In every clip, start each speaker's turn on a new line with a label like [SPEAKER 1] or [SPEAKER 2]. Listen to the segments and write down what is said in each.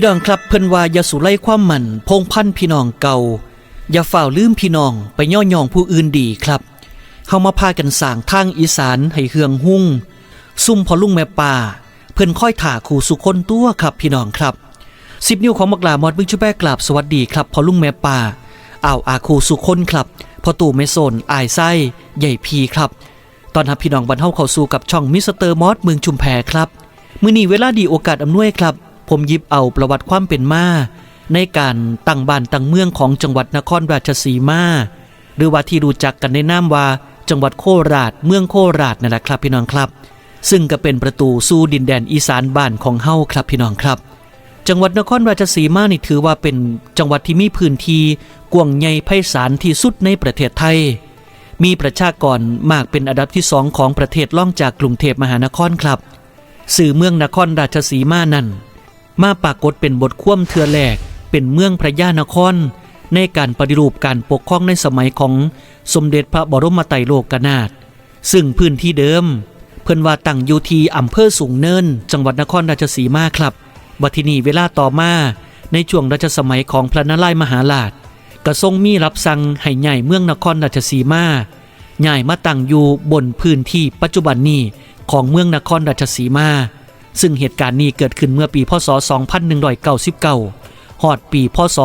[SPEAKER 1] พี่น้องครับเพิ่นว่าอย่าสูไล่ความหมันพงพันพี่น้องเก่า อย่าฝ่าวลืมพี่น้องไปย่อยองผู้อื่นดีครับเฮามาพากันสร้างทางอีสานให้เฮืองหุ่งซุ่มพอลุงแม่ป่า เพิ่นค่อยถ่าขู่สุคนตัวครับพี่น้องครับสิบนิ้วของมักลามอดบึงชุแบกกราบสวัสดีครับพอลุงแม่ป่าอ้าวอาคูสุคนครับพอตู่ไม่โซนอายไส้ใหญ่พีครับ ตอนรับพี่น้องบรรเทาเข้าสู่กับช่องมิสเตอร์มอสเมืองชุมแพครับมือนี้เวลาดีโอกาสอำนวยครับ ผมยิบเอาประวัติความเป็นมา ในการตั้งบ้านตั้งเมืองของจังหวัดนครราชสีมา หรือว่าที่รู้จักกันในนามว่าจังหวัดโคราช เมืองโคราชนั่นแหละครับพี่น้องครับ ซึ่งก็เป็นประตูสู่ดินแดนอีสานบ้านของเฮาครับพี่น้องครับ จังหวัดนครราชสีมานี่ถือว่าเป็นจังหวัดที่มีพื้นที่กว้างใหญ่ไพศาลที่สุดในประเทศไทย มีประชากรมากเป็นอันดับที่สองของประเทศล่องจากกรุงเทพมหานครครับสื่อเมืองนครราชสีมานั่น มาปรากฏเป็นบทคว่ำเทือแหลก เป็นเมืองพระยานคร ในการปฏิรูปการปกครองในสมัยของสมเด็จพระบรมไตรโลกนาถซึ่งพื้นที่เดิม เพิ่นว่าตั้งอยู่ที่อำเภอสูงเนิน จังหวัดนครราชสีมาครับวัที่นี่เวลาต่อมาในช่วงรัชสมัยของพระนารายมหาราชกระทรงมีรับสั่งให้ใหญ่เมืองนครราชสีมาใหญ่มาตั้งอยู่บนพื้นที่ปัจจุบันนี้ของเมืองนครราชสีมา ซึ่งเหตุการณ์นี้เกิดขึ้นเมื่อปีพศ 2199ฮอดปีพศ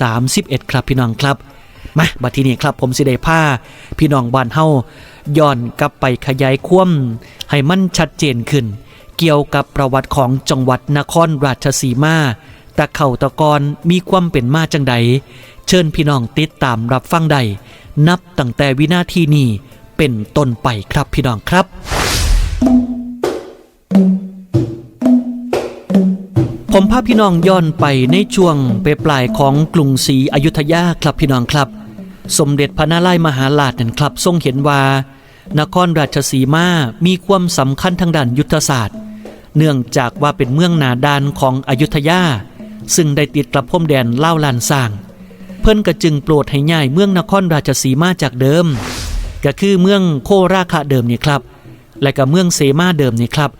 [SPEAKER 1] 2231 ครับพี่น้องครับ มาบัดทีนี้ครับผมสิได้ผ้าพี่น้องบ้านเฮาย้อนกลับไปขยายความให้มันชัดเจนขึ้น เกี่ยวกับประวัติของจังหวัดนครราชสีมาตะเข่าตะกอนมีความเป็นมาจังใด เชิญพี่น้องติดตามรับฟังใด นับตั้งแต่วินาทีนี้เป็นต้นไปครับพี่น้องครับ ผมพาพี่น้องย้อนไปในช่วงไปปลายของกรุงศรีอยุธยาครับพี่น้องครับ สมเด็จพระนารายณ์มหาราชนั่นครับทรงเห็นว่า นครราชสีมา มีความสำคัญทางด้านยุทธศาสตร์ เนื่องจากว่าเป็นเมืองหนาดานของอยุธยา ซึ่งได้ติดกับพรมแดนเล่าลานสร้าง เพิ่นก็จึงโปรดให้ย้ายเมืองนครราชสีมาจากเดิม ก็คือเมืองโคราคาเดิมนี่ครับ และก็เมืองเสมาเดิมนี่ครับ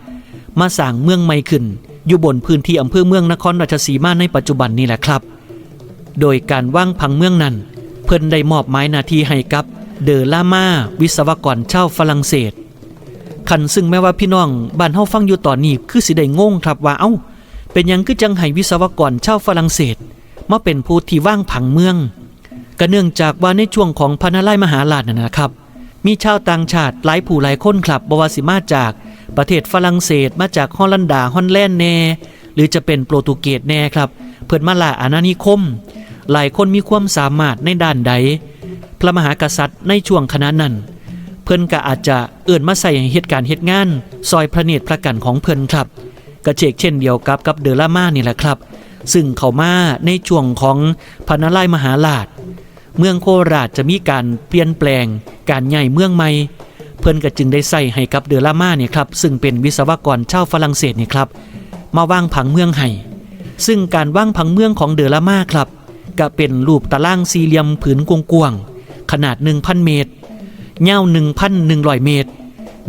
[SPEAKER 1] มาสร้างเมืองใหม่ขึ้น อยู่บนพื้นที่อำเภอเมืองนครราชสีมาในปัจจุบันนี่แหละครับ โดยการว่างพังเมืองนั้น เพิ่นได้มอบหมายนาทีให้กับ เดอล่ามาวิศวกรชาวฝรั่งเศสคันซึ่งแม้ว่าพี่น้องบ้านเฮาฟังอยู่ตอนนี้คือสิได้งงครับว่าเอ้า เป็นยังคือจังให้วิศวกรชาวฝรั่งเศสมาเป็นผู้ที่ว่างผังเมืองก็เนื่องจากว่าในช่วงของพระนารายมหาราชนั่นนะครับ มีชาวต่างชาติหลายผู้หลายคนครับบวาสิมาจาก ประเทศฝรั่งเศสมาจากฮอลันดาฮอลแลนด์แน่ หรือจะเป็นโปรตุเกสแน่ครับ เพิ่นมาลาอาณานิคม หลายคนมีความสามารถในด้านใด พระมหากษัตริย์ในช่วงคณะนั้น เพิ่นก็อาจจะเอื่นมาใส่ใเหตุการณ์เหตุงาน ซอยพระเนตรพระกันของเพิ่นครับกระเชกเช่นเดียวกับกับเดล่ามานี่แหละครับ ซึ่งเขามาในช่วงของพระนารายมหาราชเมืองโคราชจะมีการเปลี่ยนแปลง การใหญ่เมืองใหม่ เพิ่นก็จึงได้ใส่ให้กับเดอล่าม่าเนี่ยครับซึ่งเป็นวิศวกรชาวฝรั่งเศสเนี่ยครับมาวางผังเมืองให้ซึ่งการวางผังเมืองของเดอล่าม่าครับก็เป็นรูปตารางสี่เหลี่ยมผืนกว้างๆขนาด 1,000 เมตรยาว1,100 เมตร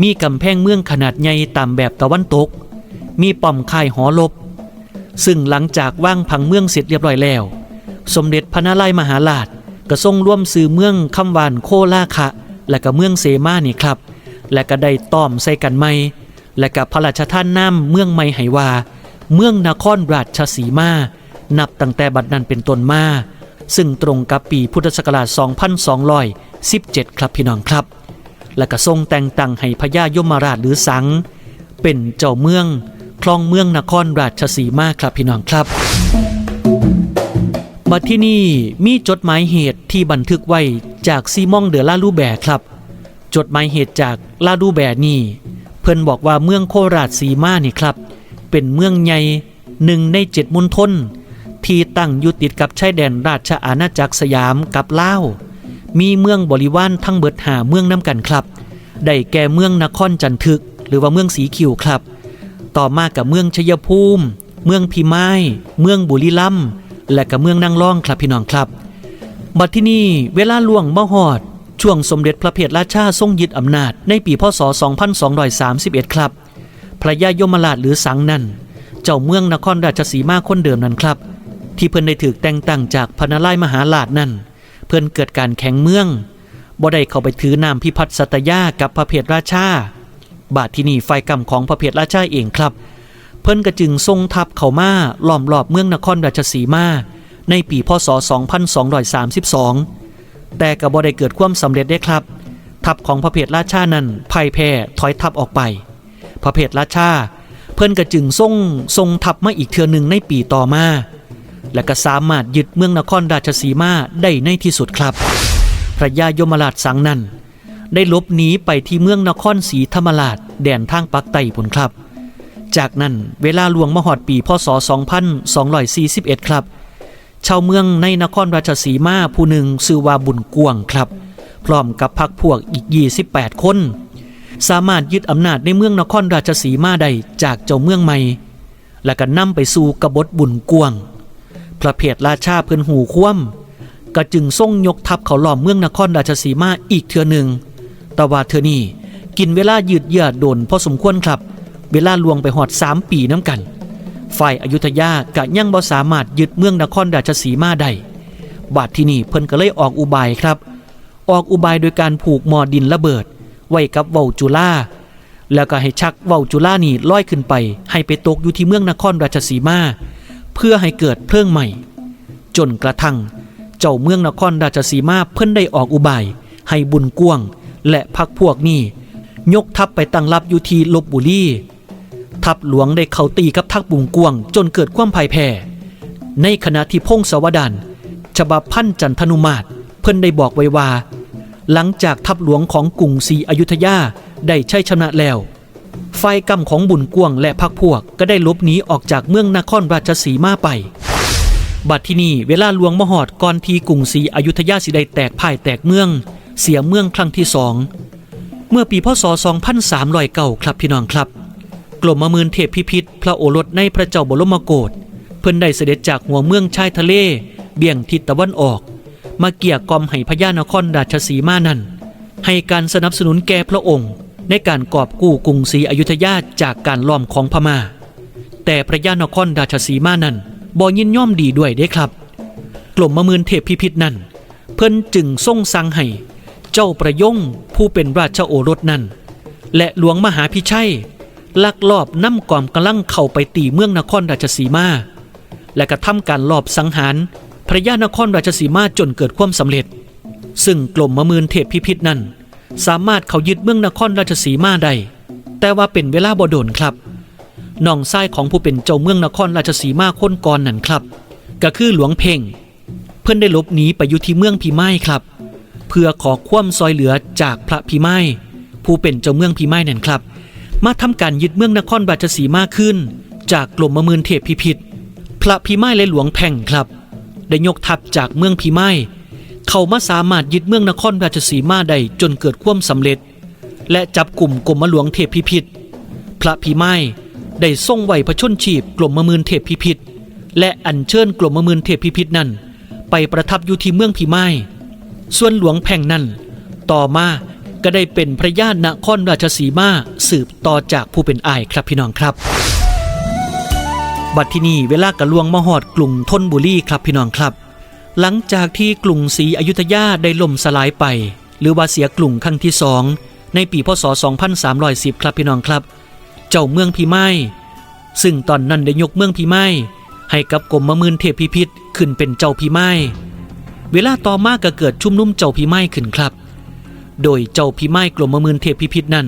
[SPEAKER 1] มีกำแพงเมืองขนาดใหญ่ตามแบบตะวันตก มีป้อมค่ายหอลบ ซึ่งหลังจากว่างผังเมืองเสร็จเรียบร้อยแล้ว สมเด็จพระนารายณ์มหาราชก็ทรงร่วมซื้อเมืองคำวานโคลาคะ และก็เมืองเสมานี่ครับ และก็ได้ต้อมใส่กันใหม่ และกับพระราชท่านน้ำเมืองใหม่ไหว่า เมืองนครราชสีมา นับตั้งแต่บัดนั้นเป็นต้นมา ซึ่งตรงกับปีพุทธศักราช 2217 ครับพี่น้องครับ และก็ทรงแต่งตั้งให้พญายมราชหรือสัง เป็นเจ้าเมืองคลองเมืองนครราชสีมาครับพี่น้องครับ บัดที่นี่มีจดหมายเหตุที่บันทึกไว้จากซีมองเดอลาลูแบร์ครับ จดหมายเหตุจากลาลูแบร์นี่ เพิ่นบอกว่าเมืองโคราชสีมานี่ครับ เป็นเมืองใหญ่หนึ่งในเจ็ดมณฑลที่ตั้งอยู่ติดกับชายแดนราชอาณาจักรสยามกับลาวมีเมืองบริวารทั้งเบิดหาเมืองน้ำกันครับ ได้แก่เมืองนครจันทึก หรือว่าเมืองสีคิวครับ ต่อมากับเมืองชยภูมิ เมืองพิมาย เมืองบุรีรัมย์ และกับเมืองนางร่องครับพี่น้องครับ บัดที่นี่เวลาล่วงมหอด ช่วงสมเด็จพระเพทราชาทรงยึดอำนาจในปีพศ 2231 ครับ พระยายมราชหรือสังนั่น เจ้าเมืองนครราชสีมาคนเดิมนั้นครับ ที่เพิ่นได้ถูกแต่งตั้งจากพนารายมหาราชนั่น เพิ่นเกิดการแข่งเมืองบ่ได้เข้าไปถือนามพิพัฒน์สัตยากับพระเพทราชาบาทที่นี่ไฟกรรมของพระเพทราชาเองครับ เพิ่นก็จึงทรงทัพเขามาล้อมรอบเมืองนครราชสีมา ในปีพศ 2232 แต่ก็บ่ได้เกิดความสำเร็จได้ครับ ทัพของพระเพทราชานั้นพ่ายแพ้ถอยทัพออกไป พระเพทราชา เพิ่นก็จึงทรงทรงทัพมาอีกเทือหนึ่งในปีต่อมา และก็สามารถยึดเมืองนครราชสีมาได้ในที่สุดครับ พระยายมราชสังนั้นได้ลบหนีไปที่เมืองนครศรีธรรมราชแดนทางปักไต้ผุนครับ จากนั้นเวลาลวงมหอดปีพศ 2241 ครับ ชาวเมืองในนครราชสีมาผู้หนึ่งชื่อว่าบุญกวงครับ พร้อมกับพักพวกอีก 28 คน สามารถยึดอำนาจในเมืองนครราชสีมาได้จากเจ้าเมืองใหม่ และก็นำไปสู่กบฏบุญกวง พระเพทราชาเพิ่นหูคว่ำก็จึงทรงยกทัพเขาล้อมเมืองนครราชสีมาอีกเทือหนึ่งแต่ว่าเทือนี้กินเวลายืดเยื้อโดนพอสมควรครับ เวลาลวงไปหอดสามปีน้ำกัน ฝ่ายอายุทยากะยังบ่สามารถยึดเมืองนครราชสีมาได้บาดที่นี่เพิ่นก็เลยออกอุบายครับ ออกอุบายโดยการผูกมอดินระเบิด ไว้กับเว้าจุฬาแล้วก็ให้ชักเว้าจุฬานี่ลอยขึ้นไป ให้ไปตกอยู่ที่เมืองนครราชสีมา เพื่อให้เกิดเพลิงใหม่ จนกระทั่งเจ้าเมืองนครราชสีมาเพิ่นได้ออกอุบาย ให้บุญกวง และพักพวกนี้ยกทัพไปตั้งรับอยู่ที่ลบบุรี ทัพหลวงได้เข้าตีกับทัพบุญกวง จนเกิดความพ่ายแพ้ ในขณะที่พงศาวดารฉบับพันจันทนุมาตรเพิ่นได้บอกไว้ว่า หลังจากทัพหลวงของกรุงศรีอยุธยาได้ใช้ชนะแล้วฝ่ายกำของบุญกวงและพักพวกก็ได้ลบหนีออกจากเมืองนครราชสีมาไป บัดที่นี่เวลาหลวงมหอดก่อนทีกรุงศรีอยุธยาสิได้แตกพ่ายแตกเมือง เสียเมืองครั้งที่สอง เมื่อปีพศ 2309 ครับพี่น้องครับ กลมมมืนเทพพิพิธพระโอรสในพระเจ้าบรมโกศเพิ่นได้เสด็จจากหัวเมืองชายทะเล เบี่ยงทิศตะวันออก มาเกี่ยกอมให้พญานครราชสีมานั้น ให้การสนับสนุนแก่พระองค์ ในการกอบกู้กรุงศรีอยุธยาจากการล้อมของพมา่า แต่พระยานครราชสีมานั้นบ่ยินย่อมดีด้วยเด้ครับ กลมมมืนเทพพิพิธนั้น เพิ่นจึงทรงสั่งให้เจ้าประยงผู้เป็นราชโอรสนั้น และหลวงมหาพิชัย ลักลอบนำกองกำลังเข้าไปตีเมืองนครราชสีมา และกระทำการลอบสังหารพระยานครราชสีมาจนเกิดความสำเร็จ ซึ่งกลมมมืนเทพพิพิธนั้น สามารถเขายึดเมืองนครราชสีมาได้แต่ว่าเป็นเวลาบ่โดนครับน้องชายของผู้เป็นเจ้าเมืองนครราชสีมาคนก่อนนั่นครับ ก็คือหลวงเพ่ง เพื่อนได้หลบหนีไปอยู่ที่เมืองพีไม้ครับ เพื่อขอความซอยเหลือจากพระพีไม้ผู้เป็นเจ้าเมืองพีไม้นั่นครับ มาทำการยึดเมืองนครราชสีมาขึ้น จากกลุ่มมมืนเทพพิพิธพระพีไม้และหลวงแพ่งครับ ได้ยกทัพจากเมืองพีไม้เขามาสามารถยึดเมืองนครราชสีมาได้จนเกิดความสำเร็จ และจับกลุ่มกรมหลวงเทพพิพิธพระพีไม้ได้ทรงไหวพระชนชีพกลมมมืนเทพพิพิธและอัญเชิญกลมมมืนเทพพิพิธนั้น ไปประทับอยู่ที่เมืองพีไม้ส่วนหลวงแพ่งนั้น ต่อมา ก็ได้เป็นพระญาตินครราชสีมาสืบต่อจากผู้เป็นอายครับพี่น้องครับ บัดที่นี่เวลากระลวงมหอดกลุ่มทนบุรีครับพี่น้องครับ หลังจากที่กลุ่มศรีอยุธยาได้ล่มสลายไป หรือว่าเสียกลุ่มครั้งที่สองในปีพศ 2310 ครับพี่น้องครับ เจ้าเมืองพีไม้ซึ่งตอนนั้นได้ยกเมืองพีไม้ให้กับกรมมมืนเทพพิพิธขึ้นเป็นเจ้าพีไม้เวลาต่อมาก็เกิดชุมนุมเจ้าพีไม้ขึ้นครับ โดยเจ้าพีไม้กรมมมืนเทพพิพิธนั้น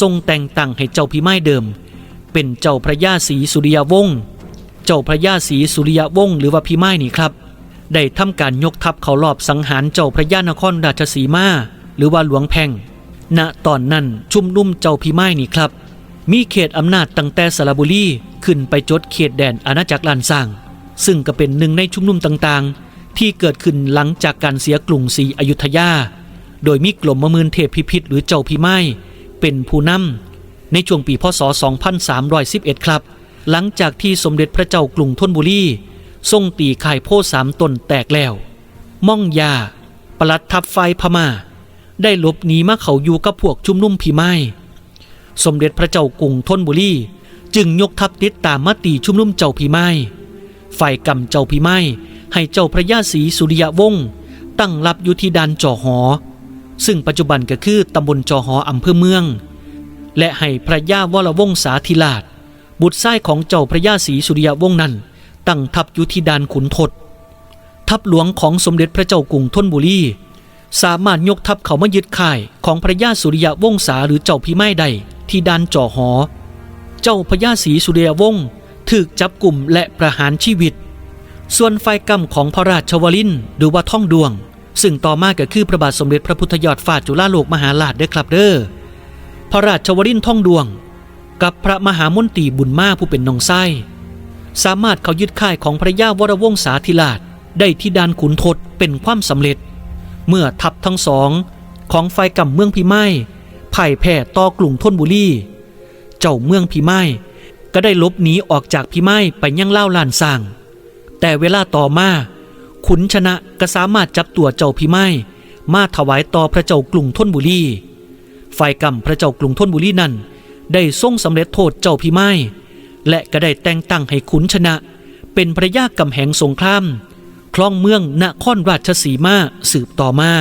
[SPEAKER 1] ทรงแต่งตั้งให้เจ้าพีไม้เดิม เป็นเจ้าพระยาศรีสุริยวงศ์เจ้าพระยาศรีสุริยวงศ์หรือว่าพีไม้นี่ครับ ได้ทำการยกทัพเขารอบสังหารเจ้าพระยานครราชสีมาหรือว่าหลวงแพงณตอนนั้นชุมนุ่มเจ้าพีไม้นี่ครับ มีเขตอำนาจตั้งแต่สระบุรีขึ้นไปจดเขตแดนอาณาจักรลานสร้าง ซึ่งก็เป็นหนึ่งในชุมนุมต่างๆ ที่เกิดขึ้นหลังจากการเสียกรุงศรีอยุธยา โดยมีกลมมมืนเทพพิพิธหรือเจ้าพีไม้เป็นผู้นำในช่วงปีพศ 2311 ครับ หลังจากที่สมเด็จพระเจ้ากรุงธนบุรีทรงตีข่ายโพสามตนแตกแล้ว ม่องยาปลัดทัพไฟพมา่า ได้หลบหนีมาเขาอยู่กับพวกชุมนุมพีไม้สมเด็จพระเจ้ากรุงธนบุรีจึงยกทัพติดตามมาตีชุมนุมเจ้าพีไม้ฝ่ายกำเจ้าพีไม้ให้เจ้าพระยาศรีสุริยวงศ์ตั้งรับอยู่ที่ดานจอหอ ซึ่งปัจจุบันก็คือตำบลจอหออำเภอเมือง และให้พระยาวรวงศาธิราช บุตรชายของเจ้าพระยาศรีสุริยวงศ์นั้น ตั้งทัพอยู่ที่ดานขุนทดทัพหลวงของสมเด็จพระเจ้ากรุงธนบุรีสามารถยกทัพเขามายึดค่ายของพระยาสุริยวงศาหรือเจ้าพิไม้ได้ที่ดานจ่อหอ เจ้าพระยาศรีสุริยวงศ์ถูกจับกลุ่มและประหารชีวิต ส่วนฝ่ายกรรมของพระราชวลินหรือว่าท่องดวง ซึ่งต่อมาก็คือพระบาทสมเด็จพระพุทธยอดฟ้าจุฬาโลกมหาราชเด้อครับเด้อพระราชวลินททองดวง กับพระมหามนตรีบุญมาผู้เป็นนองไส้สามารถเขายึดค่ายของพระยาวรวงศาธิราชได้ที่ดานขุนทดเป็นความสำเร็จ เมื่อทัพทั้งสองของฝ่ายกำเมืองพิไม้พ่ายแพ้ต่อกลุ่มทนบุรีเจ้าเมืองพิไม้ก็ได้ลบหนีออกจากพิไม้ไปยังเล่าลานสร้าง แต่เวลาต่อมา ขุนชนะก็สามารถจับตัวเจ้าพิไม้มาถวายต่อพระเจ้ากรุงทนบุรี ฝ่ายกำพระเจ้ากรุงทนบุรีนั้น ได้ทรงสำเร็จโทษเจ้าพิไม้และก็ได้แต่งตั้งให้ขุนชนะ เป็นพระยากำแหงสงครามคลองเมืองนครราชสีมาสืบต่อมา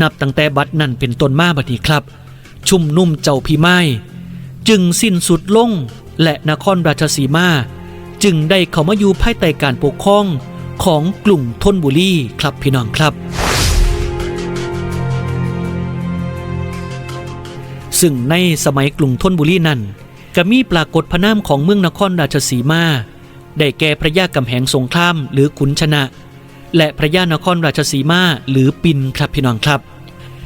[SPEAKER 1] นับตั้งแต่บัดนั้นเป็นต้นมาบัดนี้ครับ ชุมนุ่มเจ้าพิไม้จึงสิ้นสุดลงและนครราชสีมา จึงได้เข้ามาอยู่ภายใต้การปกครอง ของกลุ่มทนบุรีครับพี่น้องครับ ซึ่งในสมัยกรุงธนบุรีนั้นก็มีปรากฏพระนามของเมืองนครราชสีมา ได้แก่พระยากำแหงสงครามหรือขุนชนะ และพระยานครราชสีมาหรือปินครับพี่น้องครับ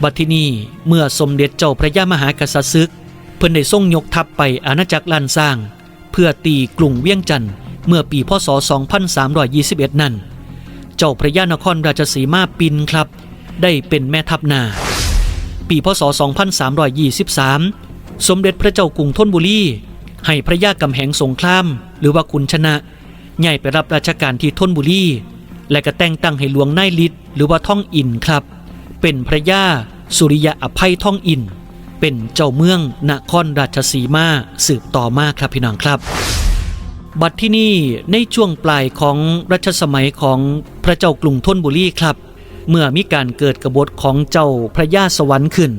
[SPEAKER 1] บัดที่นี้เมื่อสมเด็จเจ้าพระยามหากษัตริย์ศึก เพิ่นได้ทรงยกทัพไปอาณาจักรลานสร้าง เพื่อตีกรุงเวียงจันทร์ เมื่อปีพศ 2321 นั้นเจ้าพระยานครราชสีมาปินครับ ได้เป็นแม่ทัพนา ปีพศ 2323 สมเด็จพระเจ้ากรุงธนบุรีให้พระยากำแหงสงคราม หรือว่าขุนชนะใหญ่ไปรับราชการที่ธนบุรีและก็แต่งตั้งให้หลวงนายฤทธิ์หรือว่าท่องอินครับ เป็นพระยาสุริยะอภัยท่องอิน เป็นเจ้าเมืองนครราชสีมาสืบต่อมาครับพี่น้องครับ บัดที่นี่ในช่วงปลายของรัชสมัยของพระเจ้ากรุงธนบุรีครับ เมื่อมีการเกิดกบฏของเจ้าพระยาสวรรค์ขึ้น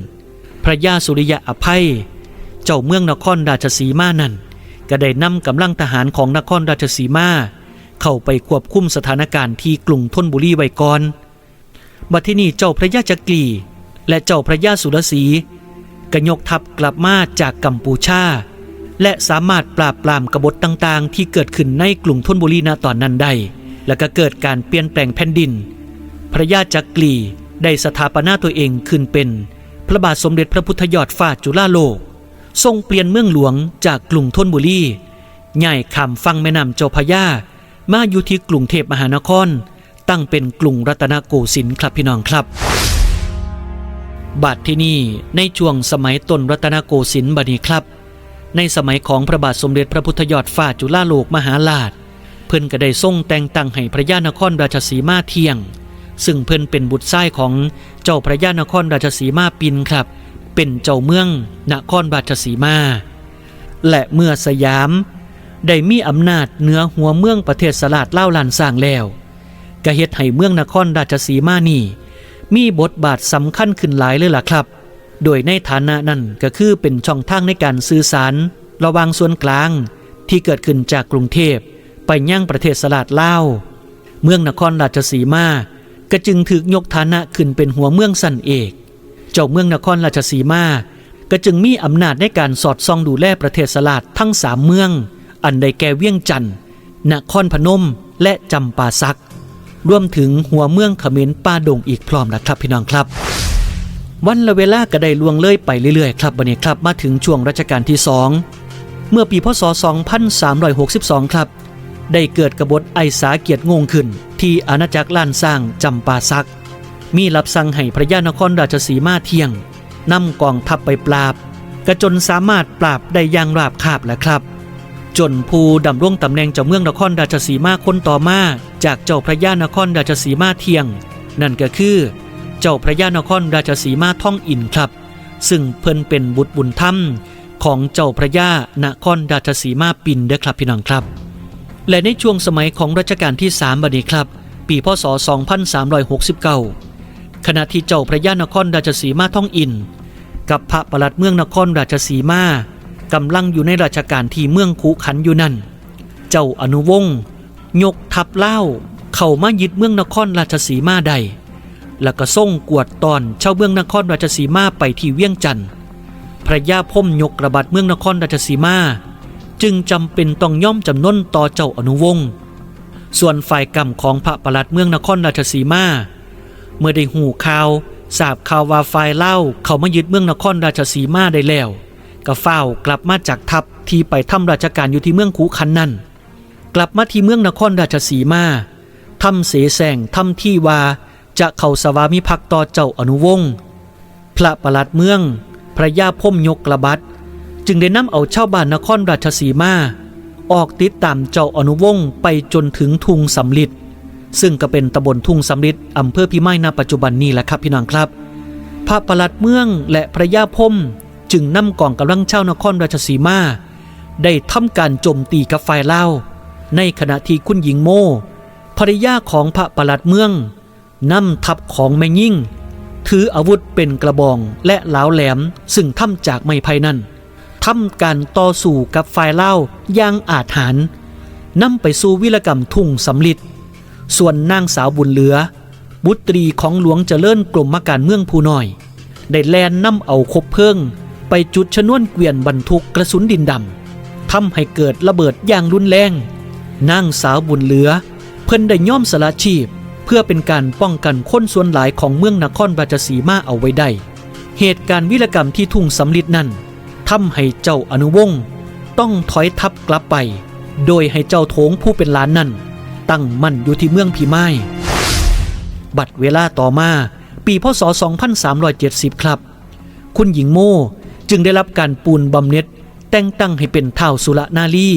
[SPEAKER 1] พระยาสุริยะอภัย เจ้าเมืองนครราชสีมานั่นก็ได้นำกำลังทหารของนครราชสีมา เข้าไปควบคุมสถานการณ์ที่กรุงธนบุรีไว้ก่อน บัดที่นี่เจ้าพระยาจักรีและเจ้าพระยาสุรศรีก็ยกทัพกลับมาจากกัมพูชา และสามารถปราบปรามกบฏต่างๆ ที่เกิดขึ้นในกรุงธนบุรีณตอนนั้นได้ และก็เกิดการเปลี่ยนแปลงแผ่นดิน พระยาจักรีได้สถาปนาตัวเองขึ้นเป็น พระบาทสมเด็จพระพุทธยอดฟ้าจุฬาโลก ทรงเปลี่ยนเมืองหลวงจากกรุงธนบุรีใหญ่คำฟังแม่น้ำเจ้าพระยามาอยู่ที่กรุงเทพมหานคร ตั้งเป็นกรุงรัตนโกสินทร์ครับพี่น้องครับ บัดที่นี่ในช่วงสมัยต้นรัตนโกสินทร์บัดนี้ครับ ในสมัยของพระบาทสมเด็จพระพุทธยอดฟ้าจุฬาโลกมหาราช เพิ่นก็ได้ทรงแต่งตั้งให้พระยานครราชสีมาเที่ยง ซึ่งเพิ่นเป็นบุตรชายของเจ้าพระยานครราชสีมาปินครับ เป็นเจ้าเมืองนครราชสีมา และเมื่อสยาม ได้มีอำนาจเหนือหัวเมืองประเทศสลาดเล่าลานสร้างแล้วก็เฮ็ดให้เมืองนครราชสีมานี่มีบทบาทสำคัญขึ้นหลายเลยล่ะครับ โดยในฐานะนั้นก็คือเป็นช่องทางในการสื่อสาร ระหว่างส่วนกลางที่เกิดขึ้นจากกรุงเทพไปย่างประเทศสลาดเล่าเมืองนครราชสีมาก็จึงถูกยกฐานะขึ้นเป็นหัวเมืองสันเอก เจ้าเมืองนครราชสีมาก็จึงมีอำนาจในการสอดส่องดูแลประเทศสลาดทั้งสามเมือง อันใดแก่เวียงจันทน์นครพนมและจำปาสักรวมถึงหัวเมืองเขมรป้าดงอีกพร้อมนะครับพี่น้องครับ วันละเวลาก็ได้ล่วงเลยไปเรื่อยๆ ครับวันนี้ครับมาถึงช่วงรัชกาลที่สองเมื่อปีพศ 2362 ครับ ได้เกิดกบฏไอสาเกียรติงงขึ้น ที่อาณาจักรล้านสร้างจำปาสัก มีรับสั่งให้พระยานครราชสีมาเที่ยงนำกองทัพไปปราบกระจนสามารถปราบได้อย่างราบคาบแหละครับ จนผู้ดำรงตำแหน่งเจ้าเมืองนครราชสีมาคนต่อมา จากเจ้าพระยานครราชสีมาเที่ยง นั่นก็คือ เจ้าพระยานครราชสีมาท่องอินครับ ซึ่งเพิ่นเป็นบุตรบุญธรรมของเจ้าพระยานครราชสีมาปินเด้อครับพี่น้องครับ และในช่วงสมัยของรัชกาลที่3บัดนี้ครับ ปีพศ 2369 ขณะที่เจ้าพระยานครราชสีมาท่องอิน กับพระประหลัดเมืองนครราชสีมากำลังอยู่ในราชการที่เมืองขุขันอยู่นั่น เจ้าอนุวงศ์ยกทัพเล่าเข้ามายึดเมืองนครราชสีมาได้ แล้วก็ส่งกวดตอนชาวเมืองนครราชสีมาไปที่เวียงจันทน์พระยาพมยกระบาดเมืองนครราชสีมา จึงจำเป็นต้องย่อมจำนนต่อเจ้าอนุวงศ์ส่วนฝ่ายกรรมของพระประหลัดเมืองนครราชสีมา เมื่อได้หูข่าวทราบข่าวว่าฝ่ายเล่าเขามายึดเมืองนครราชสีมาได้แล้วก็เฝ้ากลับมาจากทัพที่ไปทำราชการอยู่ที่เมืองคูขันนั่นกลับมาที่เมืองนครราชสีมาทำเสแสร้งทำที่ว่า จะเข้าสวามิภักดิ์ต่อเจ้าอนุวงศ์พระประหลัดเมือง พระยาพมยกกระบัดจึงได้นำเอาชาวบ้านนครราชสีมา ออกติดตามเจ้าอนุวงศ์ไปจนถึงทุงสำลิดซึ่งก็เป็นตำบลทุ่งสำลิดอำเภอพิมายณปัจจุบันนี้แหละครับพี่น้องครับ พระประหลัดเมืองและพระยาพมจึงนำกองกำลังเช่านครราชสีมา ได้ทำการโจมตีกับฝ่ายเล่าในขณะที่คุณหญิงโมภริยาของพระประหลัดเมือง นำทัพของแม่ยิ่ง ถืออาวุธเป็นกระบองและเหลาแหลมซึ่งทำจากไม้ไผ่นั่นทำการต่อสู้กับฝ่ายเล่าอย่างอาจหารนำไปสู่วิรกรรมทุ่งสำลิดส่วนนางสาวบุญเหลือ บุตรีของหลวงเจริญกรมการเมืองผู้น้อย ได้แลนนำเอาคบเพลิง ไปจุดชนวนเกวียนบรรทุกกระสุนดินดำทำให้เกิดระเบิดอย่างรุนแรงนางสาวบุญเหลือ เพิ่นได้ย่อมสละชีพ เพื่อเป็นการป้องกันคนส่วนหลายของเมืองนครราชสีมาเอาไว้ได้ เหตุการณ์วิรกรรมที่ทุ่งสำลิดนั้นทำให้เจ้าอนุวงศ์ต้องถอยทัพกลับไป โดยให้เจ้าโถงผู้เป็นล้านนั้น ตั้งมั่นอยู่ที่เมืองพิมายบัดเวลาต่อมาปีพศ 2370 ครับ คุณหญิงโม่จึงได้รับการปูนบำเหน็จแต่งตั้งให้เป็นท้าวสุรนารี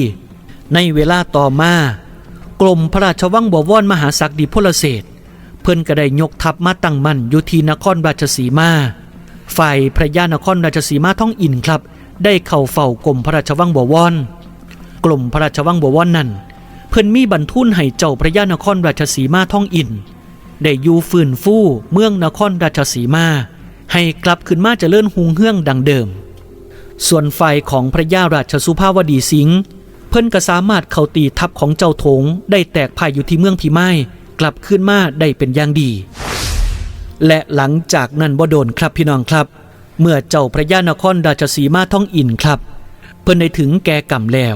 [SPEAKER 1] ในเวลาต่อมา กรมพระราชวังบวรมหาศักดิพลเศษเพิ่นก็ได้ยกทัพมาตั้งมั่นอยู่ที่นครราชสีมา ฝ่ายพระยานครราชสีมาท่องอินครับ ได้เข้าเฝ้ากรมพระราชวังบวรกรมพระราชวังบวรนั้น เพิ่นมีบรรทุนให้เจ้าพระยานครราชสีมาท่องอินได้อยู่ฟื้นฟูเมืองนครราชสีมา ให้กลับขึ้นมาเจริญหุงเฮืองดังเดิม ส่วนฝ่ายของพระยาราชสุภาวดีสิงห์ พิ่นก็สามารถเข้าตีทัพของเจ้าถงได้แตกพ่ายอยู่ที่เมืองพิมายกลับขึ้นมาได้เป็นอย่างดี และหลังจากนั้นบ่โดนครับพี่น้องครับ เมื่อเจ้าพระยานครราชสีมาท่องอินครับ เพิ่นได้ถึงแก่กรรมแล้ว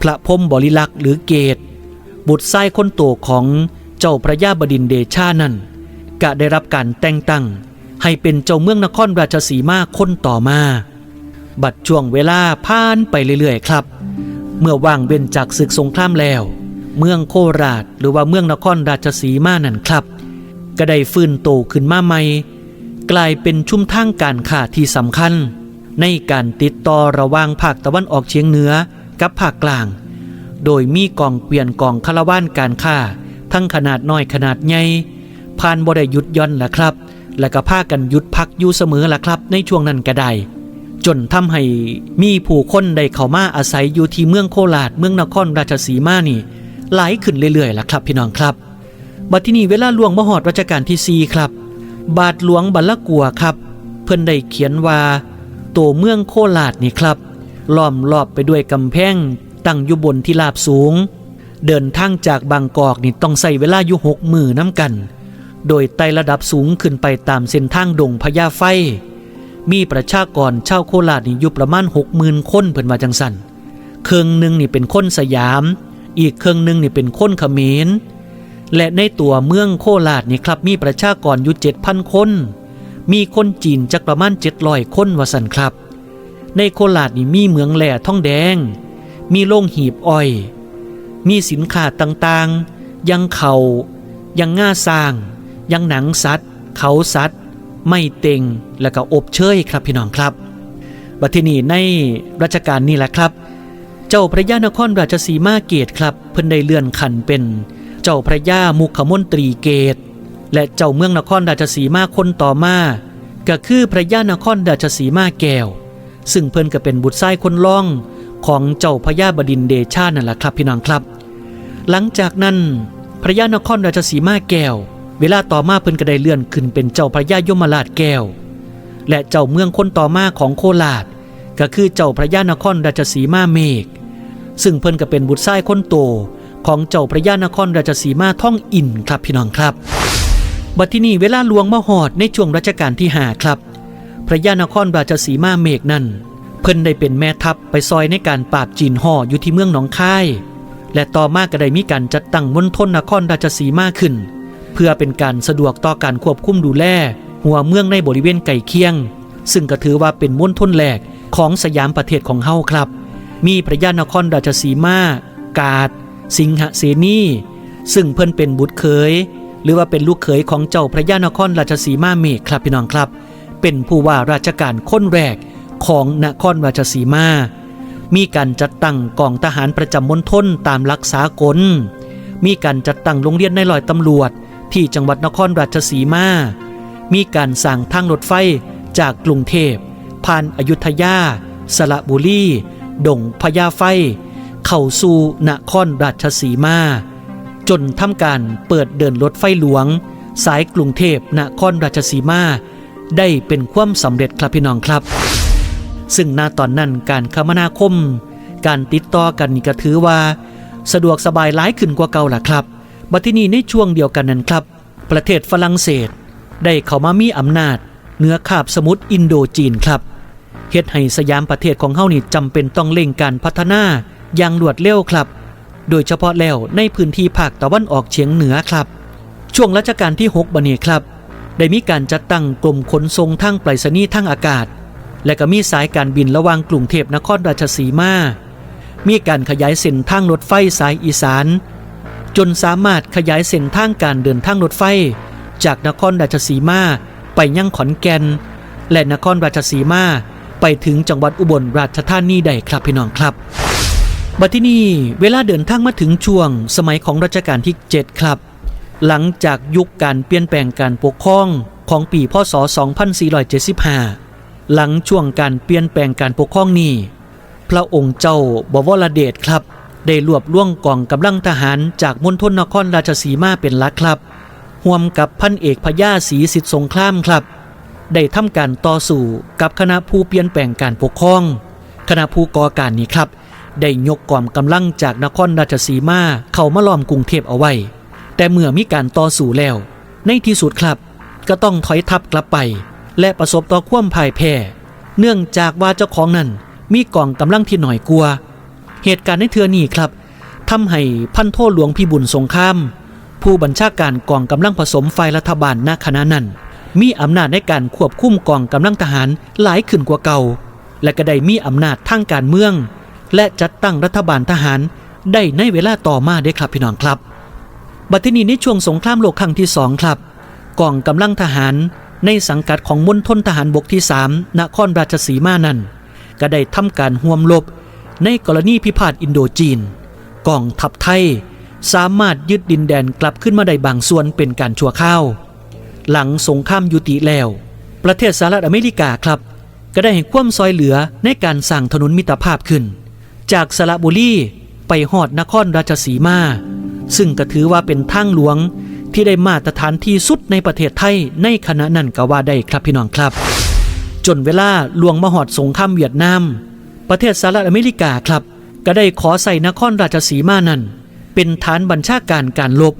[SPEAKER 1] พระพรมบริลักษ์หรือเกต บุตรไส้คนโตของเจ้าพระยาบดินทร์เดชานั้นกะได้รับการแต่งตั้ง ให้เป็นเจ้าเมืองนครราชสีมาคนต่อมา บัดช่วงเวลาผ่านไปเรื่อยๆ ครับ เมื่อว่างเว้นจากศึกสงครามแล้ว เมืองโคราชหรือว่าเมืองนครราชสีมานั่นครับ ก็ได้ฟื้นโตขึ้นมาใหม่ กลายเป็นชุ่มทางการค้าที่สำคัญ ในการติดต่อระหว่างภาคตะวันออกเฉียงเหนือกับภาคกลาง โดยมีกองเกวียนกองคาราวานการค้าทั้งขนาดน้อยขนาดใหญ่ผ่านบ่ได้หยุดย่อนละครับ และก็พากันหยุดพักอยู่เสมอละครับ ในช่วงนั้นก็ได้ จนทำให้มีผู้คนได้เข้ามาอาศัยอยู่ที่เมืองโคราชเมืองนครราชสีมานี่หลายขึ้นเรื่อยๆล่ะครับพี่น้องครับ บัดที่นี่เวลาหลวงมหอดรัชกาลที่4ครับ บาทหลวงบัลละกัวครับ เพิ่นได้เขียนว่าตัวเมืองโคราชนี่ครับล้อมรอบไปด้วยกำแพงตั้งอยู่บนที่ราบสูง เดินทางจากบางกอกนี่ต้องใส่เวลาอยู่หกมือน้ำกัน โดยไต่ระดับสูงขึ้นไปตามเส้นทางดงพญาไฟ มีประชากรชาวโคราชนี่อยู่ประมาณหกหมื่นคนเพิ่นว่าจังสันเครื่องหนึ่งนี่เป็นคนสยาม อีกเครื่องหนึ่งนี่เป็นคนเขมร และในตัวเมืองโคราชนี่ครับมีประชากรอยู่เจ็ดพันคน มีคนจีนจักประมาณเจ็ดร้อยคนว่าสันครับ ในโคราชนี่มีเหมืองแหล่ท่องแดง มีโรงหีบอ้อย มีสินค้าต่างๆ ยังเขายังง่าสร้าง ยังหนังสัตว์ เขาสัตว์ ไม่เต็งแล้วก็อบเชยครับพี่น้องครับบัดทีนี้ในรัชกาลนี้แหละครับ เจ้าพระยานครราชสีมาเกตครับ เพิ่นได้เลื่อนขันเป็น เจ้าพระยามุขมนตรีเกต และเจ้าเมืองนครราชสีมาคนต่อมาก็คือพระยานครราชสีมาแก้ว ซึ่งเพิ่นก็เป็นบุตรชายคนล่องของเจ้าพญาบดินเดชานั่นแหละครับพี่น้องครับ หลังจากนั้นพระยานครราชสีมาแก้ว เวลาต่อมาเพิ่นก็ได้เลื่อนขึ้นเป็นเจ้าพระยายมราชแก้ว และเจ้าเมืองคนต่อมาของโคราช ก็คือเจ้าพระยานครราชสีมาเมฆซึ่งเพิ่นก็เป็นบุตรชายคนโตของเจ้าพระยานครราชสีมาท่องอินครับพี่น้องครับ บัดที่นี่เวลาหลวงมหอดในช่วงรัชกาลที่หาครับ พระยานครราชสีมาเมฆนั่นเพิ่นได้เป็นแม่ทัพไปซอยในการปราบจีนห่ออยู่ที่เมืองหนองคาย และต่อมาก็ได้มีการจัดตั้งมณฑลนครราชสีมาขึ้น เพื่อเป็นการสะดวกต่อการควบคุมดูแล หัวเมืองในบริเวณไก่เคียง ซึ่งก็ถือว่าเป็นมณฑลแรกของสยามประเทศของเฮาครับ มีพระยานครราชสีมา กาด สิงหเสนีซึ่งเพิ่นเป็นบุตรเขยหรือว่าเป็นลูกเขยของเจ้าพระยานครราชสีมาเมฆครับพี่น้องครับ เป็นผู้ว่าราชการคนแรกของนครราชสีมา มีการจัดตั้งกองทหารประจำมณฑลตามหลักสากล มีการจัดตั้งโรงเรียนในลอยตำรวจ ที่จังหวัดนครราชสีมา มีการสร้างทางรถไฟจากกรุงเทพผ่านอยุธยา สระบุรี ดงพญาไฟ เข้าสู่นครราชสีมา จนทำการเปิดเดินรถไฟหลวง สายกรุงเทพนครราชสีมา ได้เป็นความสำเร็จครับพี่น้องครับ ซึ่งณตอนนั้นการคมนาคม การติดต่อกันก็ถือว่า สะดวกสบายหลายขึ้นกว่าเก่าล่ะครับ บัดที่นี้ในช่วงเดียวกันนั้นครับ ประเทศฝรั่งเศส ได้เข้ามามีอำนาจเหนือคาบสมุทรอินโดจีนครับเฮ็ดให้สยามประเทศของเฮานี่จำเป็นต้องเร่งการพัฒนาอย่างรวดเร็วครับ โดยเฉพาะแล้วในพื้นที่ภาคตะวันออกเฉียงเหนือครับ ช่วงรัชกาลที่ 6บันนี้ครับ ได้มีการจัดตั้งกรมขนส่งทางไปรษณีย์ทางอากาศ และก็มีสายการบินระหว่างกรุงเทพนครราชสีมา มีการขยายเส้นทางรถไฟสายอีสาน จนสามารถขยายเส้นทางการเดินทางรถไฟ จากนครราชสีมาไปยังขอนแก่น และนครราชสีมาไปถึงจังหวัดอุบลราชธานีได้ครับพี่น้องครับ บัดที่นี่เวลาเดินทางมาถึงช่วงสมัยของรัชกาลที่ 7 ครับ หลังจากยุคการเปลี่ยนแปลงการปกครองของปีพศ 2475 หลังช่วงการเปลี่ยนแปลงการปกครองนี้ พระองค์เจ้าบวรเดชครับ ได้รวบร่วงกองกำลังทหารจากมณฑลนครราชสีมาเป็นลักครับห่วมกับพันเอกพญาศรีสิทธิสงครามครับ ได้ทำการต่อสู้กับคณะผู้เปลี่ยนแปลงการปกครอง คณะผู้ก่อการนี้ครับ ได้ยกกองกำลังจากนครราชสีมาเข้ามาล้อมกรุงเทพเอาไว้ แต่เมื่อมีการต่อสู้แล้ว ในที่สุดครับ ก็ต้องถอยทัพกลับไป และประสบต่อความพ่ายแพ้เนื่องจากว่าเจ้าของนั้นมีกองกำลังที่หน่อยกลัว เหตุการณ์ในเทือนี้ครับทำให้พันโทหลวงพิบุญสงคราม ผู้บัญชาการกองกำลังผสมฝ่ายรัฐบาลณขณะนั้น มีอำนาจในการควบคุมกองกำลังทหารหลายขึ้นกว่าเก่า และก็ได้มีอำนาจทางการเมือง และจัดตั้งรัฐบาลทหารได้ในเวลาต่อมาได้ครับพี่น้องครับ บัดทีนี้ในช่วงสงครามโลกครั้งที่สองครับกองกำลังทหารในสังกัดของมณฑลทหารบกที่ 3 นครราชสีมานั้น ก็ได้ทำการห่วมรบ ในกรณีพิพาทอินโดจีนกองทัพไทย สามารถยึดดินแดนกลับขึ้นมาได้บางส่วนเป็นการชั่วข้าว หลังสงครามยุติแล้ว ประเทศสหรัฐอเมริกาครับ ก็ได้ให้ความซอยเหลือในการสร้างถนนมิตรภาพขึ้น จากสระบุรีไปหอดนครราชสีมา ซึ่งก็ถือว่าเป็นทางหลวงที่ได้มาตรฐานที่สุดในประเทศไทยในขณะนั้นก็ว่าได้ครับพี่น้องครับ จนเวลาลวงมาหอดสงครามเวียดนาม ประเทศสหรัฐอเมริกาครับ ก็ได้ขอใส่นครราชสีมานั้นเป็นฐานบัญชาการการลบ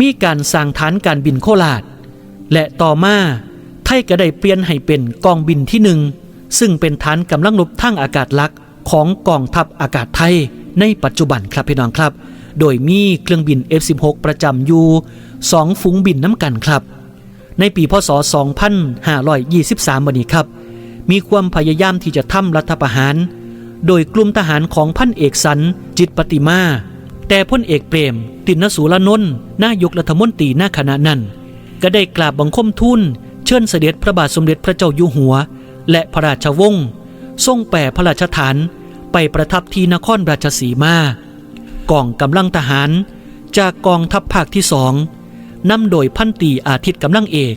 [SPEAKER 1] มีการสร้างฐานการบินโคราช และต่อมาไทยก็ได้เปลี่ยนให้เป็นกองบินที่หนึ่งซึ่งเป็นฐานกำลังรบทางอากาศลักของกองทัพอากาศไทยในปัจจุบันครับพี่น้องครับ โดยมีเครื่องบิน F16 ประจำอยู่สองฝูงบินน้ำกันครับ ในปีพศ 2523 วันนี้ครับ มีความพยายามที่จะทำรัฐประหาร โดยกลุ่มทหารของพันเอกสันจิตปฏิมา แต่พลเอกเปรม ตินสูรนนท์นายกรัฐมนตรีหน้าคณะนั้น ก็ได้กราบบังคมทูลเชิญเสด็จพระบาทสมเด็จพระเจ้าอยู่หัว และพระราชวงศ์ทรงแปรพระราชฐานไปประทับที่นครราชสีมากองกำลังทหาร จากกองทัพภาคที่สองนำโดยพันตีอาทิตย์กำลังเอก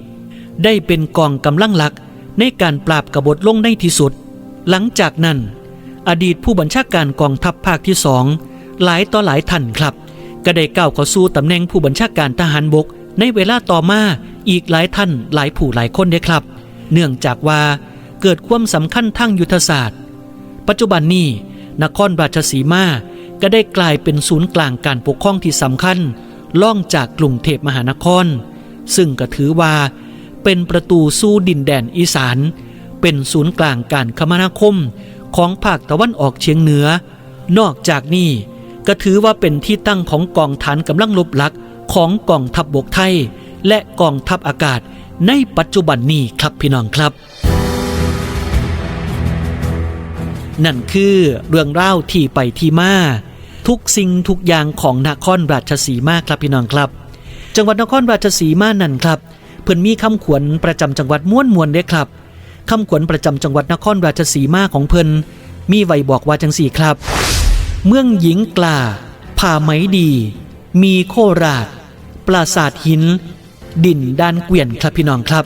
[SPEAKER 1] ได้เป็นกองกำลังหลักในการปราบกบฏลงในที่สุด หลังจากนั้น อดีตผู้บัญชาการกองทัพภาคที่สองหลายต่อหลายท่านครับ ก็ได้ก้าวเข้าสู่ตำแหน่งผู้บัญชาการทหารบก ในเวลาต่อมาอีกหลายท่านหลายผู้หลายคนเด้ครับ เนื่องจากว่าเกิดความสำคัญทางยุทธศาสตร์ ปัจจุบันนี้นครราชสีมาก็ได้กลายเป็นศูนย์กลางการปกครองที่สำคัญล่องจากกรุงเทพมหานคร ซึ่งก็ถือว่าเป็นประตูสู่ดินแดนอีสาน เป็นศูนย์กลางการคมนาคม ของภาคตะวันออกเฉียงเหนือ นอกจากนี้ก็ถือว่าเป็นที่ตั้งของกองฐานกำลังลบหลักของกองทัพบบกไทย และกองทัพอากาศในปัจจุบันนี้ครับพี่น้องครับ นั่นคือเรื่องเล่าที่ไปที่มา ทุกสิ่งทุกอย่างของนครราชสีมาครับพี่น้องครับ จังหวัดนครราชสีมานั่นครับ เพิ่อนมีคำขวัญประจำจังหวัดม้วนมวนเด้ครับ คำขวัญประจำจังหวัดนครราชสีมาของเพิ่นมีไว้บอกว่าจังสี่ครับ เมืองหญิงกล้าผ่าไหมดี มีโคราช ปราสาทหิน ดินด้านเกวียนครับพี่น้องครับ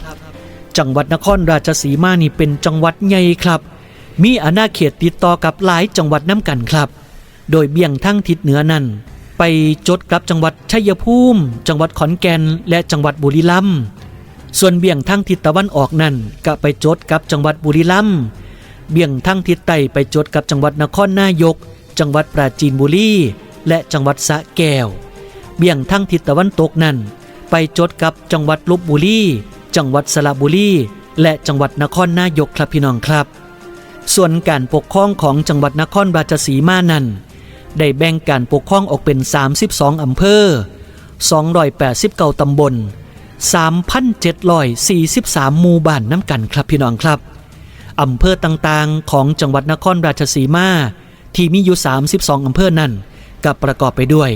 [SPEAKER 1] จังหวัดนครราชสีมานี่เป็นจังหวัดใหญ่ครับ มีอาณาเขตติดต่อกับหลายจังหวัดน้ำกันครับ โดยเบี่ยงทั้งทิศเหนือนั้นไปจดกับจังหวัดชัยภูมิ จังหวัดขอนแก่น และจังหวัดบุรีรัมย์ ส่วนเบี่ยงทั้งทิศตะวันออกนั่นก็ไปจดกับจังหวัดบุรีรัมย์เบี่ยงทั้งทิศใต้ไปจดกับจังหวัดนครนายก จังหวัดปราจีนบุรีและจังหวัดสะแก้ว เบี่ยงทั้งทิศตะวันตกนั่น ไปจดกับจังหวัดลบบุรีจังหวัดสระบุรีและจังหวัดนครนายกครับพี่น้องครับ ส่วนการปกครองของจังหวัดนครราชสีมานั้น ได้แบ่งการปกครองออกเป็น 32 อำเภอ 289 ตำบล 3,743 หมู่บ้านน้ำกันครับพี่น้องครับอำเภอต่างๆ ของจังหวัดนครราชสีมาที่มีอยู่ 32 อำเภอนั่นกับประกอบไปด้วย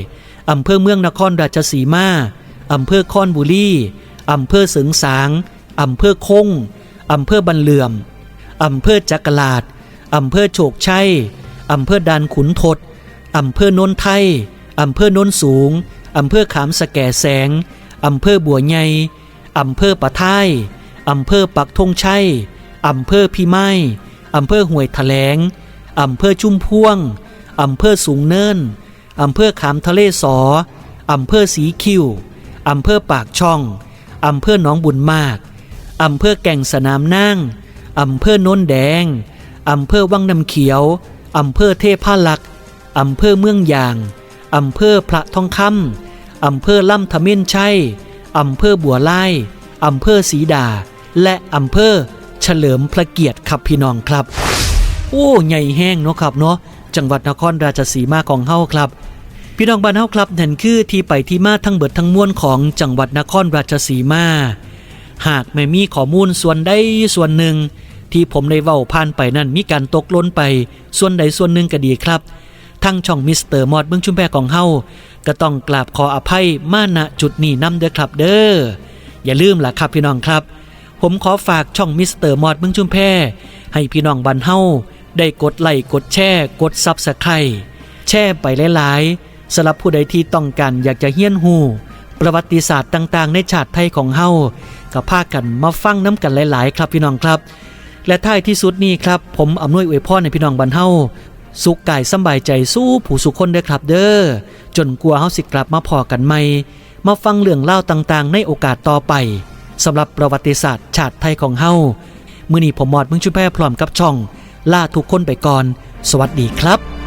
[SPEAKER 1] อำเภอเมืองนครราชสีมาอำเภอคอนบุรีอำเภอเสิงสางอำเภอคงอำเภอบันเหลื่อมอำเภอจักรลาดอำเภอโชคชัยอำเภอดานขุนทดอำเภอโนนไทยอำเภอโนนสูงอำเภอขามสแก่แสง อำเภอบัวใหญ่อำเภอปะท้ายอำเภอปักธงชัยอำเภอพี่ไม้อำเภอห้วยแถลงอำเภอชุ่มพ่วงอำเภอสูงเนินอำเภอขามทะเลสออำเภอสีคิวอำเภอปากช่องอำเภอหนองบุญมากอำเภอแก่งสนามนั่งอำเภอโน้นแดงอำเภอวังน้ำเขียวอำเภอเทพาลักษ์อำเภอเมืองยางอำเภอพระทองคำ อำเภอล่ำทะเม่นชัยอำเภอบัวไล่อำเภอศรีดา และอำเภอเฉลิมพระเกียรติครับพี่น้องครับ โอ้ใหญ่แห้งเนาะครับเนาะจังหวัดนครราชสีมาของเฮาครับ พี่น้องบ้านเฮาครับนั่นคือที่ไปที่มาทั้งเบิดทั้งมวลของจังหวัดนครราชสีมา หากไม่มีข้อมูลส่วนใดส่วนหนึ่ง ที่ผมได้เว้าผ่านไปนั่นมีการตกหล้นไป ส่วนใดส่วนหนึ่งก็ดีครับ ทั้งช่องมิสเตอร์มอดเมืองชุมแพรของเฮาก็ต้องกราบขออภัยมาณจุดนี้นำเด้อครับเด้ออย่าลืมล่ะครับพี่น้องครับ ผมขอฝากช่องมิสเตอร์มอดเมืองชุมแพรให้พี่น้องบ้านเฮาได้กดไลค์กดแชร์กดซับสไครต์แชร์ไปหลายๆสำหรับผู้ใดที่ต้องการอยากจะเฮี้ยนหูประวัติศาสตร์ต่าง ๆ ในชาติไทยของเฮาก็พากันมาฟังน้ำกันหลาย ๆ ครับพี่น้องครับ และท้ายที่สุดนี้ครับ ผมอำนวยอวยพรในพี่น้องบ้านเฮา สุขกายสบายใจสู้ผู้สุขคนเด้อครับเด้อจนกลัวเฮาสิกลับมาพอกันใหม่มาฟังเรื่องเล่าต่างๆ ในโอกาสต่อไปสำหรับประวัติศาสตร์ชาติไทยของเฮามื้อนี้ผมมอดมึงชุมแพรพร้อมกับช่อง ล่าทุกคนไปก่อน สวัสดีครับ